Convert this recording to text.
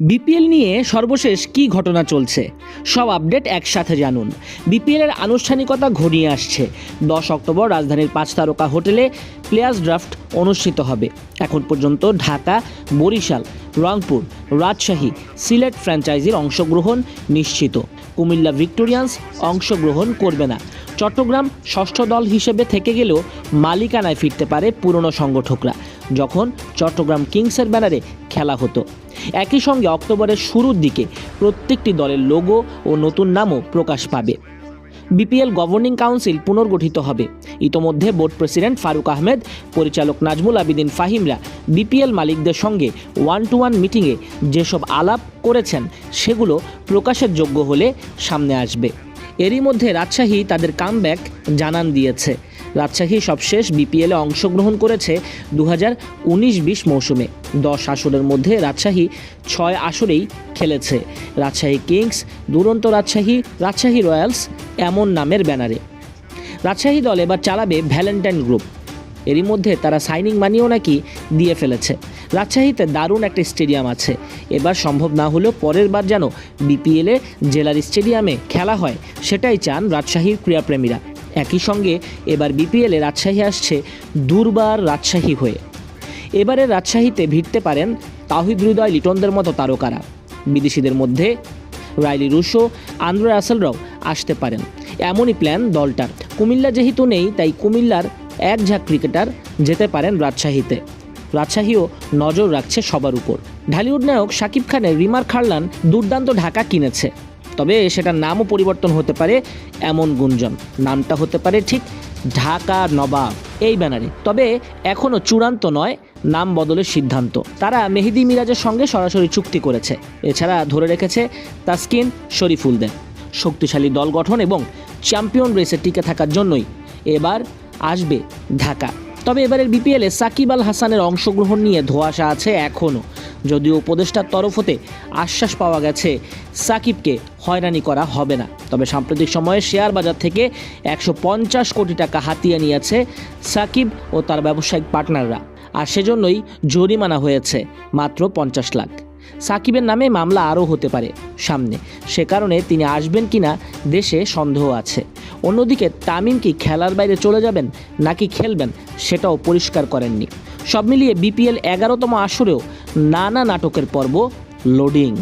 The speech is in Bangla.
বিপিএল নিয়ে সর্বশেষ কী ঘটনা চলছে? সব আপডেট একসাথে জানুন। বিপিএলের আনুষ্ঠানিকতা ঘনিয়ে আসছে। দশ অক্টোবর রাজধানীর পাঁচ তারকা হোটেলে প্লেয়ার্স ড্রাফট অনুষ্ঠিত হবে। এখন পর্যন্ত ঢাকা, বরিশাল, রংপুর, রাজশাহী, সিলেট ফ্র্যাঞ্চাইজির অংশগ্রহণ নিশ্চিত। কুমিল্লা ভিক্টোরিয়ান্স অংশগ্রহণ করবে না। চট্টগ্রাম ষষ্ঠ দল হিসেবে থেকে গেলেও মালিকানায় ফিরতে পারে পুরনো সংগঠকরা, যখন চট্টগ্রাম কিংসের ব্যানারে খেলা হতো। একই সঙ্গে অক্টোবরের শুরুর দিকে প্রত্যেকটি দলের লোগো ও নতুন নামও প্রকাশ পাবে। বিপিএল গভর্নিং কাউন্সিল পুনর্গঠিত হবে। ইতোমধ্যে বোর্ড প্রেসিডেন্ট ফারুক আহমেদ, পরিচালক নাজমুল আবিদিন ফাহিমরা বিপিএল মালিকদের সঙ্গে ওয়ান টু ওয়ান মিটিংয়ে যেসব আলাপ করেছেন, সেগুলো প্রকাশের যোগ্য হলে সামনে আসবে। এরই মধ্যে রাজশাহী তাদের কামব্যাক জানান দিয়েছে। রাজশাহী সবশেষ বিপিএলে অংশগ্রহণ করেছে দু হাজার উনিশ বিশ মৌসুমে। দশ আসরের মধ্যে রাজশাহী ছয় আসরেই খেলেছে। রাজশাহী কিংস, দুরন্ত রাজশাহী রাজশাহী রয়্যালস এমন নামের ব্যানারে। রাজশাহী দল এবার চালাবে ভ্যালেন্টাইন গ্রুপ। এরই মধ্যে তারা সাইনিং মানিও নাকি দিয়ে ফেলেছে। রাজশাহীতে দারুণ একটা স্টেডিয়াম আছে। এবার সম্ভব না হলেও পরের বার যেন বিপিএলে জেলার স্টেডিয়ামে খেলা হয়, সেটাই চান রাজশাহীর ক্রীড়াপ্রেমীরা। একই সঙ্গে এবার বিপিএলে রাজশাহী আসছে দুর্বার রাজশাহী হয়ে। এবারে রাজশাহীতে ভিড়তে পারেন তাহিদ হৃদয় লিটনদের মতো তারকারা। বিদেশিদের মধ্যে রাইলি রুশো, আন্দ্রে রাসেলরাও আসতে পারেন। এমনই প্ল্যান দলটার। কুমিল্লা যেহেতু নেই, তাই কুমিল্লার এক ঝাঁক ক্রিকেটার যেতে পারেন রাজশাহীতে। রাজশাহীও নজর রাখছে সবার উপর। ঢালিউড নায়ক শাকিব খানের রিমার খারলান দুর্দান্ত ঢাকা কিনেছে। তবে সেটার নামও পরিবর্তন হতে পারে এমন গুঞ্জন। নামটা হতে পারে ঠিক ঢাকা নবাব এই ব্যানারে। তবে এখনও চূড়ান্ত নয় নাম বদলের সিদ্ধান্ত। তারা মেহেদি মিরাজের সঙ্গে সরাসরি চুক্তি করেছে। এছাড়া ধরে রেখেছে তাসকিন শরীফুলদের। শক্তিশালী দল গঠন এবং চ্যাম্পিয়ন রেসে টিকে থাকার জন্যই এবার আসবে ঢাকা। তবে এবারের বিপিএলে সাকিব আল হাসানের অংশগ্রহণ নিয়ে ধোঁয়াশা আছে এখনও। যদিও উপদেষ্টার তরফ হতে আশ্বাস পাওয়া গেছে, সাকিবকে হয়রানি করা হবে না। তবে সাম্প্রতিক সময়ে শেয়ার বাজার থেকে একশো পঞ্চাশ কোটি টাকা হাতিয়ে নিয়েছে সাকিব ও তার ব্যবসায়িক পার্টনাররা। আর সেজন্যই জরিমানা হয়েছে মাত্র পঞ্চাশ লাখ। সাকিবের নামে মামলা আরও হতে পারে সামনে। সে কারণে তিনি আসবেন কিনা দেশে সন্দেহ আছে। অন্যদিকে তামিম কি খেলার বাইরে চলে যাবেন নাকি খেলবেন সেটাও পরিষ্কার করেননি। সব মিলিয়ে বিপিএল এগারোতম আসরেও নানা নাটকের পর্ব লোডিং।